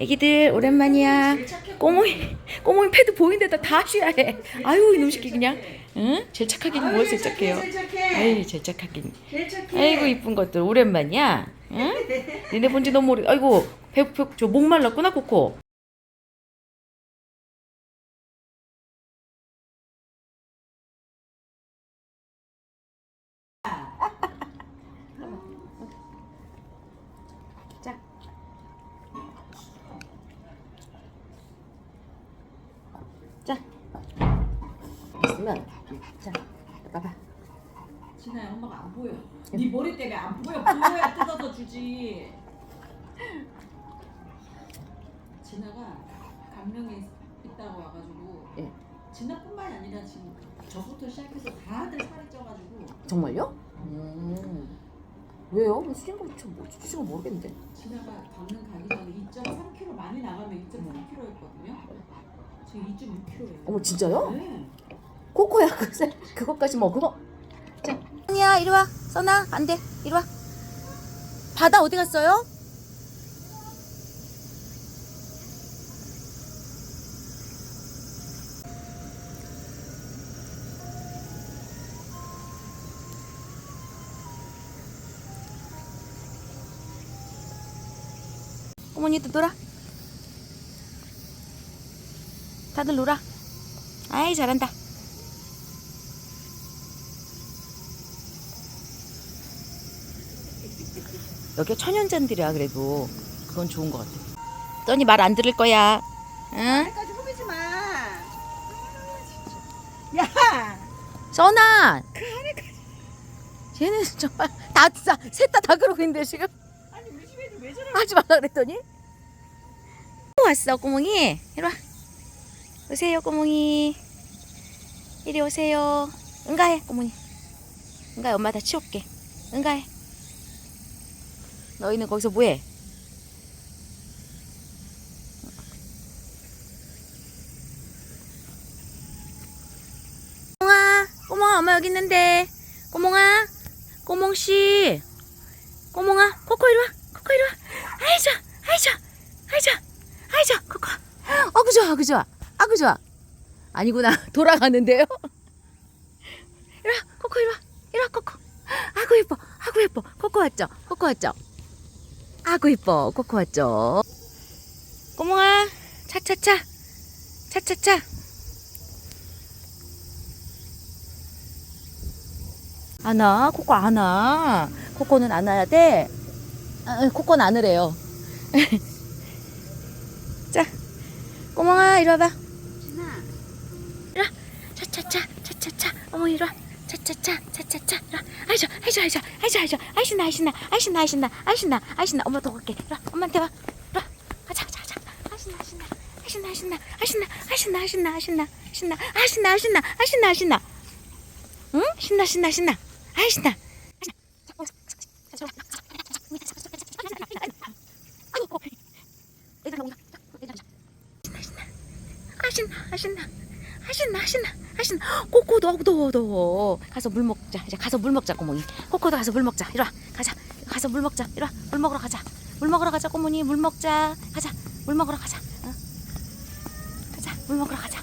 애기들 오랜만이야. 꼬몽이 꼬몽이 패드 보이는데다 다 쉬어야 해. 아유 이놈 새끼 그냥. 응? 제일 착하긴 뭘 제일 착해요. 아유 제일 착하긴. 아이고 이쁜 것들 오랜만이야. 응? 니네 본지 너무 오래. 아이고 배저목 말랐구나 코코. 있으면 자. 봐봐. 진아야 엄마가 안 보여. 네 머리 때문에 안 보여. 보여야 뜯어서 주지. 진아가 강릉에 있다고 와가지고 예. 진아뿐만이 아니라 지금 저부터 시작해서 다들 살이 쪄가지고 정말요? 음. 왜요? 수진 거 참, 뭐, 수진 거 모르겠는데. 진아가 강릉 가기 전에 2.3kg 많이 나가면 2.3kg였거든요. 지금 2.6kg예요. 어머 진짜요? 네. 코코야 그새 그것까지 먹어. 자, 아니야 이리 와. 써나 안 돼. 이리 와. 바다 어디 갔어요? 어머니도 놀아. 다들 놀아. 아이 잘한다. 여기 천연잔들이야 그래도 그건 좋은 것 같아. 떠니 말 안 들을 거야. 응? 까지 후비지 마. 야. 써나. 쟤는 정말 다셋다 다 그러고 있는데 지금 아니 우리 집애들 왜 저래? 하지 말라 그랬더니 또 왔어 꼬몽이 이리 와 오세요 꼬몽이 이리 오세요 응가해 꼬몽이 응가해 엄마 다 치울게 응가해 너희는 거기서 뭐해? 꼬몽아 꼬몽아 엄마 여기 있는데. 꼬몽아 꼬몽 씨. 꼬몽아 코코 이리 와 코코 이리 와. 아이 좋아 아이 좋아 아이 좋아 아이 좋아 코코. 어 그 좋아 어그 좋아. 아 그 좋아. 아니구나. 돌아가는데요? 이리 와 코코 이리 와. 이리 와 코코. 아구 예뻐 아구 예뻐. 코코 왔죠? 코코 왔죠 아구 예뻐. 코코 왔죠? 꼬몽아 차차차. 차차차. 안와 코코 안와 코코는 안 와야 돼? 아, 코코는 안 으래요. 자 꼬몽아 이리 와봐. 이리 와. 차차차 차차차. 어머 이리 와 차차차 차차차 아이죠 아이죠 아이죠 아이죠 아이죠 아이신나 아이신나 아이신나 아이신나 아이신나 아이신나 엄마 더 갈게 엄마한테 와 가자 가자 가자 아이신나 아이신나 아이신나 아이신나 아이신나 아이신나 아이신나 아이신나 아이신나 아이신나 아이신나 아이신나 아이신나 응 신나 신나 신나 아이신나 아신나 아신나 아신나 아신나 아신나. 코코 너무 더워 더워. 가서 물 먹자. 이제 가서 물 먹자 꼬몽이 코코도 가서 물 먹자. 이리 와. 가자. 가서 물 먹자. 이리 와물 먹으러 가자. 물 먹으러 가자 꼬몽이 물 먹자. 가자. 물 먹으러 가자. 응. 가자. 물 먹으러 가자